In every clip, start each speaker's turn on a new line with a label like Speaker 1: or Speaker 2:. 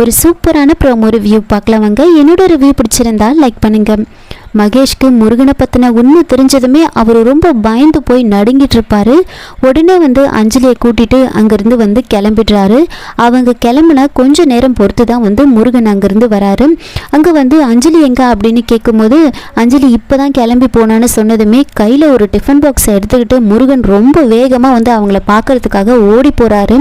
Speaker 1: ஒரு சூப்பரான promo review பார்க்கலாம் வாங்க என்னோட ரிவ்யூ பிடிச்சிருந்தா லைக் பண்ணுங்கள் மகேஷ்க்கு முருகனை பற்றின உண்மை தெரிஞ்சதுமே அவர் ரொம்ப பயந்து போய் நடுங்கிட்டு இருப்பாரு உடனே வந்து அஞ்சலியை கூட்டிட்டு அங்கேருந்து வந்து கிளம்பிடுறாரு. அவங்க கிளம்புன கொஞ்ச நேரம் பொறுத்து தான் வந்து முருகன் அங்கேருந்து வராரு. அங்கே வந்து அஞ்சலி எங்க? அப்படின்னு கேட்கும்போது அஞ்சலி இப்போ தான் கிளம்பி போனான்னு சொன்னதுமே கையில் ஒரு டிஃபன் பாக்ஸை எடுத்துக்கிட்டு முருகன் ரொம்ப வேகமாக வந்து அவங்கள பார்க்கறதுக்காக ஓடி போகிறாரு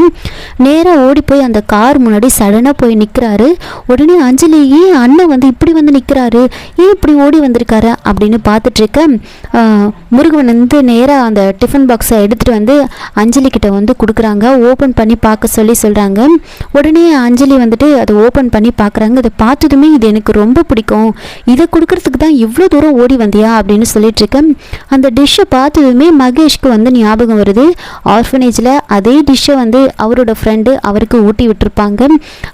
Speaker 1: நேராக ஓடி போய் அந்த கார் முன்னாடி சடனாக போய் நிற்கிறாரு உடனே அஞ்சலி ஏன் அண்ணன் வந்து இப்படி வந்து நிற்கிறாரு ஏன் இப்படி ஓடி வந்திருக்காரு அப்படின்னு பார்த்துட்டு இருக்க முருகன் வந்து நேராக அந்த டிஃபன் பாக்ஸை எடுத்துகிட்டு வந்து அஞ்சலி கிட்ட வந்து கொடுக்குறாங்க. ஓப்பன் பண்ணி பார்க்க சொல்லி சொல்கிறாங்க உடனே அஞ்சலி வந்துட்டு அதை ஓப்பன் பண்ணி பார்க்குறாங்க. அதை பார்த்ததுமே இது எனக்கு ரொம்ப பிடிக்கும். இதை கொடுக்கறதுக்கு தான் இவ்வளோ தூரம் ஓடி வந்தியா அப்படின்னு சொல்லிட்டுருக்கேன் அந்த டிஷ்ஷை பார்த்ததுமே மகேஷ்க்கு வந்து ஞாபகம் வருது. ஆர்ஃபனேஜில் அதே டிஷ்ஷை வந்து அவரோட ஃப்ரெண்டு அவருக்கு ஊட்டி விட்டுருப்பாங்க.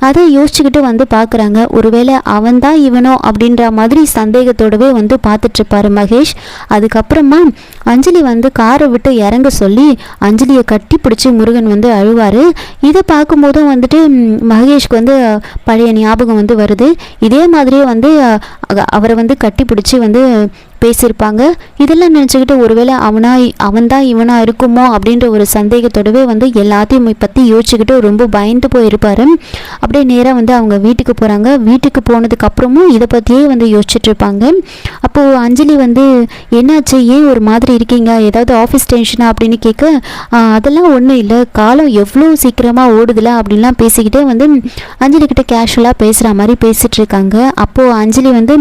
Speaker 1: அதை யோசிச்சுக்கிட்டு வந்து பார்க்குறாங்க. ஒருவேளை அவன் தான் இவனோ அப்படின்ற மாதிரி சந்தேகத்தோடவே வந்து பார்த்துட்ருப்பாரு மகேஷ். அதுக்கப்புறமா அஞ்சலி வந்து காரை விட்டு இறங்க சொல்லி அஞ்சலியை கட்டி பிடிச்சி முருகன் வந்து அழுவார். இதை பார்க்கும்போதும் வந்துட்டு மகேஷ்க்கு வந்து பழைய ஞாபகம் வந்து வருது. இதே மாதிரியே வந்து அவரை வந்து கட்டி பிடிச்சி வந்து பேசியிருப்பாங்க. இதெல்லாம் நினச்சிக்கிட்டு ஒருவேளை அவனா அவன்தான் இவனாக இவனா இருக்குமோ அப்படின்ற ஒரு சந்தேகத்தோடவே வந்து எல்லாத்தையும் பற்றி யோசிச்சுக்கிட்டு ரொம்ப பயந்து போயிருப்பார். அப்படியே நேராக வந்து அவங்க வீட்டுக்கு போகிறாங்க வீட்டுக்கு போனதுக்கப்புறமும் இதை பற்றியே வந்து யோசிச்சுட்டு இருப்பாங்க. அப்போது அஞ்சலி வந்து என்னாச்சு? ஏன் ஒரு மாதிரி இருக்கீங்க? ஏதாவது ஆஃபீஸ் டென்ஷனா அப்படின்னு கேட்க அதெல்லாம் ஒன்றும் இல்லை. காலம் எவ்வளோ சீக்கிரமாக ஓடுதுல? அப்படின்லாம் பேசிக்கிட்டே வந்து அஞ்சலி கிட்ட கேஷுவலாக பேசுகிற மாதிரி பேசிகிட்டு இருக்காங்க. அப்போது அஞ்சலி வந்து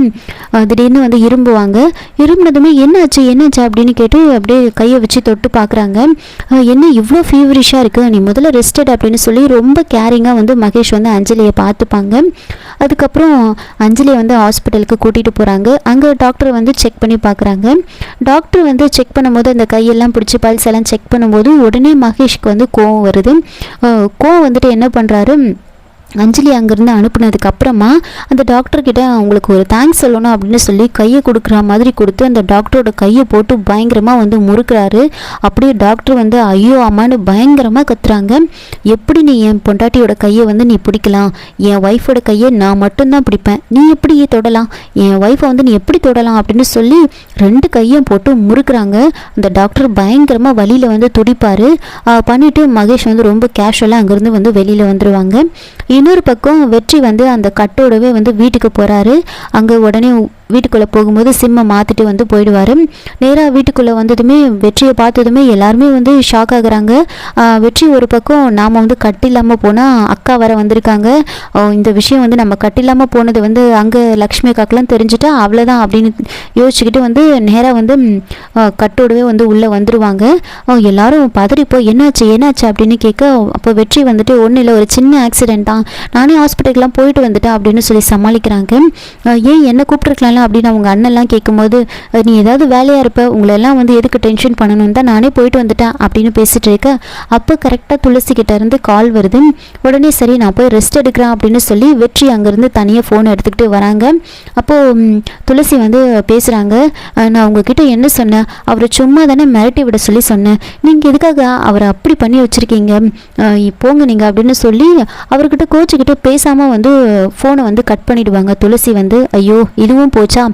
Speaker 1: திடீர்னு வந்து இரும்புவாங்க. இரும்பினதுமே என்னாச்சு என்னாச்சு அப்படின்னு கேட்டு அப்படியே கையை வச்சு தொட்டு பார்க்குறாங்க. என்ன இவ்வளோ ஃபீவரிஷாக இருக்குது நீ முதல்ல ரெஸ்டட் அப்படின்னு சொல்லி ரொம்ப கேரிங்காக வந்து மகேஷ் வந்து அஞ்சலியை பார்த்துப்பாங்க. அதுக்கப்புறம் அஞ்சலியை வந்து ஹாஸ்பிட்டலுக்கு கூட்டிகிட்டு போகிறாங்க அங்கே டாக்டர் வந்து செக் பண்ணி பார்க்குறாங்க. டாக்டர் வந்து செக் பண்ணும்போது அந்த கையெல்லாம் பிடிச்சி பல்ஸ் எல்லாம் செக் பண்ணும்போது உடனே மகேஷ்க்கு வந்து கோவம் வருது. கோவம் வந்துட்டு என்ன பண்ணுறாரு அஞ்சலி அங்கேருந்து அனுப்புனதுக்கு அப்புறமா அந்த டாக்டர்கிட்ட அவங்களுக்கு ஒரு தேங்க்ஸ் சொல்லணும் அப்படின்னு சொல்லி கையை கொடுக்குற மாதிரி கொடுத்து அந்த டாக்டரோட கையை போட்டு பயங்கரமாக வந்து முறுக்கிறாரு. அப்படியே டாக்டர் வந்து ஐயோ அம்மான்னு பயங்கரமாக கத்துறாங்க. எப்படி நீ என் பொண்டாட்டியோட கையை வந்து நீ பிடிக்கலாம்? என் ஒய்ஃபோட கையை நான் மட்டும்தான் பிடிப்பேன். நீ எப்படி தொடலாம்? என் ஒய்ஃபை வந்து நீ எப்படி தொடலாம்? அப்படின்னு சொல்லி ரெண்டு கையும் போட்டு முறுக்குறாங்க. அந்த டாக்டர் பயங்கரமாக வழியில் வந்து துடிப்பார். பண்ணிவிட்டு மகேஷ் வந்து ரொம்ப கேஷுவலாக அங்கேருந்து வந்து வெளியில் வந்துடுவாங்க இன்னொரு பக்கம் வெற்றி வந்து அந்த கட்டோடவே வந்து வீட்டுக்கு போகிறாரு அங்கே உடனே வீட்டுக்குள்ளே போகும்போது சிம்மை மாற்றிட்டு வந்து போயிடுவார். நேராக வீட்டுக்குள்ளே வந்ததுமே வெற்றியை பார்த்ததுமே எல்லாருமே வந்து ஷாக் ஆகுறாங்க. வெற்றி ஒரு பக்கம் நாம் வந்து கட்டில்லாமல் போனால் அக்கா வர வந்திருக்காங்க. இந்த விஷயம் வந்து நம்ம கட்டில்லாமல் போனது வந்து அங்கே லக்ஷ்மி அக்காக்கெலாம் தெரிஞ்சுட்டா அவ்வளோதான் அப்படின்னு யோசிச்சுக்கிட்டு வந்து நேராக வந்து கட்டோடவே வந்து உள்ளே வந்துடுவாங்க எல்லாரும் பதறிப்போ என்னாச்சு என்னாச்சு? அப்படின்னு கேட்க அப்போ வெற்றி வந்துட்டு ஒன்றும் இல்லை ஒரு சின்ன ஆக்சிடென்ட் தான். நானே ஹாஸ்பிட்டலுக்குலாம் போயிட்டு வந்துட்டேன் அப்படின்னு சொல்லி சமாளிக்கிறாங்க. ஏன் என்ன பண்ணலாம் அப்படின்னு அவங்க அண்ணன்லாம் கேட்கும்போது நீ ஏதாவது வேலையாக இருப்ப உங்களெல்லாம் வந்து எதுக்கு டென்ஷன் பண்ணணும் தான் நானே போயிட்டு வந்துட்டேன் அப்படின்னு பேசிட்டு இருக்க. அப்போ கரெக்டாக துளசி கிட்ட இருந்து கால் வருது. உடனே சரி நான் போய் ரெஸ்ட் எடுக்கிறேன் அப்படின்னு சொல்லி வெற்றி அங்கேருந்து தனியாக ஃபோன் எடுத்துக்கிட்டு வராங்க. அப்போது துளசி வந்து பேசுகிறாங்க நான் உங்ககிட்ட என்ன சொன்னேன்? அவரை சும்மா தானே மிரட்டி விட சொல்லி சொன்னேன். நீங்கள் எதுக்காக அவரை அப்படி பண்ணி வச்சுருக்கீங்க? போங்க நீங்கள் அப்படின்னு சொல்லி அவர்கிட்ட கோச்சிக்கிட்டு பேசாமல் வந்து ஃபோனை வந்து கட் பண்ணிவிடுவாங்க துளசி வந்து ஐயோ இதுவும் போச்சா?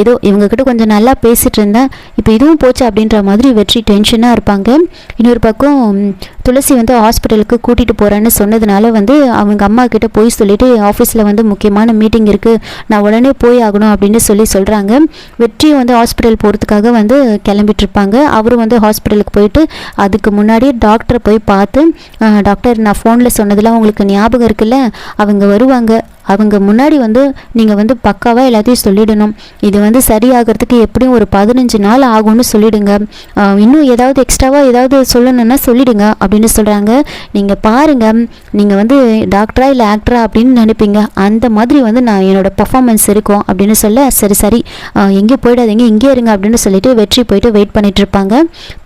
Speaker 1: ஏதோ இவங்கக்கிட்ட கொஞ்சம் நல்லா பேசிகிட்டு இருந்தேன் இப்போ இதுவும் போச்சா அப்படின்ற மாதிரி வெற்றி டென்ஷனாக இருப்பாங்க. இன்னொரு பக்கம் துளசி வந்து ஹாஸ்பிட்டலுக்கு கூட்டிகிட்டு போகிறேன்னு சொன்னதுனால வந்து அவங்க அம்மா கிட்ட போய் சொல்லிவிட்டு ஆஃபீஸில் வந்து முக்கியமான மீட்டிங் இருக்குது நான் உடனே போய் ஆகணும் அப்படின்னு சொல்லி சொல்கிறாங்க வெற்றி வந்து ஹாஸ்பிட்டல் போகிறதுக்காக வந்து கிளம்பிட்டு இருப்பாங்க அவரும் வந்து ஹாஸ்பிட்டலுக்கு போயிட்டு அதுக்கு முன்னாடி டாக்டரை போய் பார்த்து டாக்டர் நான் ஃபோனில் சொன்னதெல்லாம் உங்களுக்கு ஞாபகம் இருக்குல்ல? அவங்க வருவாங்க. அவங்க முன்னாடி வந்து நீங்கள் வந்து பக்காவாக எல்லாத்தையும் சொல்லிடணும். இது வந்து சரியாகிறதுக்கு எப்படியும் ஒரு பதினஞ்சு நாள் ஆகும்னு சொல்லிடுங்க. இன்னும் ஏதாவது எக்ஸ்ட்ராவாக ஏதாவது சொல்லணும்னா சொல்லிடுங்க அப்படின்னு சொல்கிறாங்க நீங்கள் பாருங்கள் நீங்கள் வந்து டாக்டரா இல்லை ஆக்டரா அப்படின்னு நினைப்பீங்க. அந்த மாதிரி வந்து நான் என்னோட பர்ஃபார்மன்ஸ் இருக்கும் அப்படின்னு சொல்ல சரி சரி. எங்கேயும் போயிடாதீங்க இங்கே இருங்க அப்படின்னு சொல்லிட்டு வெற்றி போயிட்டு வெயிட் பண்ணிட்டு இருப்பாங்க.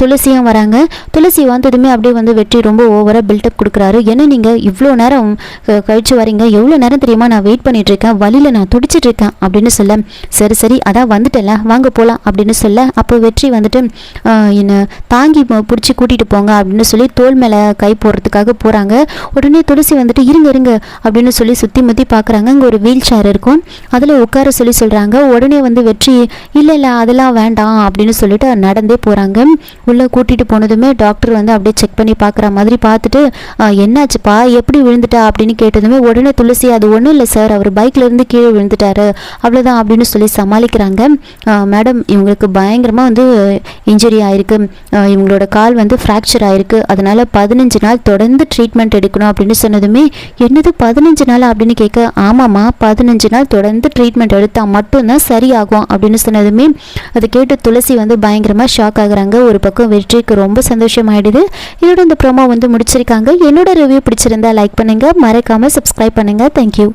Speaker 1: துளசியும் வராங்க. துளசி வந்ததுமே அப்படியே வந்து வெற்றி ரொம்ப ஓவராக பில்டப் கொடுக்குறாரு. ஏன்னா நீங்கள் இவ்வளோ நேரம் கழிச்சு வரீங்க எவ்வளோ நேரம் தெரியுமா நான் வெயிட் பண்ணிட்டு இருக்கேன். வழியில் நான் துடிச்சிட்டு இருக்கேன் அப்படின்னு சொல்ல சரி சரி அதான் வந்துட்டேன்ல வாங்க போகலாம் அப்படின்னு சொல்ல அப்போ வெற்றி வந்துட்டு என்னை தாங்கி பிடிச்சி கூட்டிகிட்டு போங்க அப்படின்னு சொல்லி தோல் மேலே கை போடுறதுக்காக போகிறாங்க உடனே துளசி வந்துட்டு இருங்க இருங்க அப்படின்னு சொல்லி சுற்றி முற்றி பார்க்குறாங்க அங்கே ஒரு வீல் சேர் இருக்கும். அதில் உட்கார சொல்லி சொல்கிறாங்க உடனே வந்து வெற்றி இல்லை இல்லை அதெல்லாம் வேண்டாம் அப்படின்னு சொல்லிட்டு நடந்தே போகிறாங்க உள்ளே கூட்டிகிட்டு போனதுமே டாக்டர் வந்து அப்படியே செக் பண்ணி பார்க்குற மாதிரி பார்த்துட்டு என்னாச்சுப்பா? எப்படி விழுந்துட்டா? அப்படின்னு கேட்டதுமே உடனே துளசி அது ஒன்றும் இல்லை சார் அவர் பைக்லேருந்து கீழே விழுந்துட்டாரு. அவ்வளோதான் அப்படின்னு சொல்லி சமாளிக்கிறாங்க. மேடம் இவங்களுக்கு பயங்கரமாக வந்து இன்ஜுரி ஆயிருக்கு. இவங்களோட கால் வந்து ஃப்ராக்சர் ஆயிருக்கு. அதனால் பதினஞ்சு நாள் தொடர்ந்து ட்ரீட்மெண்ட் எடுக்கணும் அப்படின்னு சொன்னதுமே என்னது பதினஞ்சு நாள் அப்படின்னு கேட்க ஆமாம்மா பதினஞ்சு நாள் தொடர்ந்து ட்ரீட்மெண்ட் எடுத்தால் மட்டும்தான் சரியாகும் அப்படின்னு சொன்னதுமே அதை கேட்டு துளசி வந்து பயங்கரமாக ஷாக் ஆகுறாங்க. ஒரு பக்கம் வெற்றிக்கு ரொம்ப சந்தோஷமாயிடுது. இதோட இந்த ப்ரோமோ வந்து முடிச்சிருக்காங்க. என்னோட ரிவ்யூ பிடிச்சிருந்தா லைக் பண்ணுங்க. மறக்காமல் சப்ஸ்கிரைப் பண்ணுங்க. தேங்க்யூ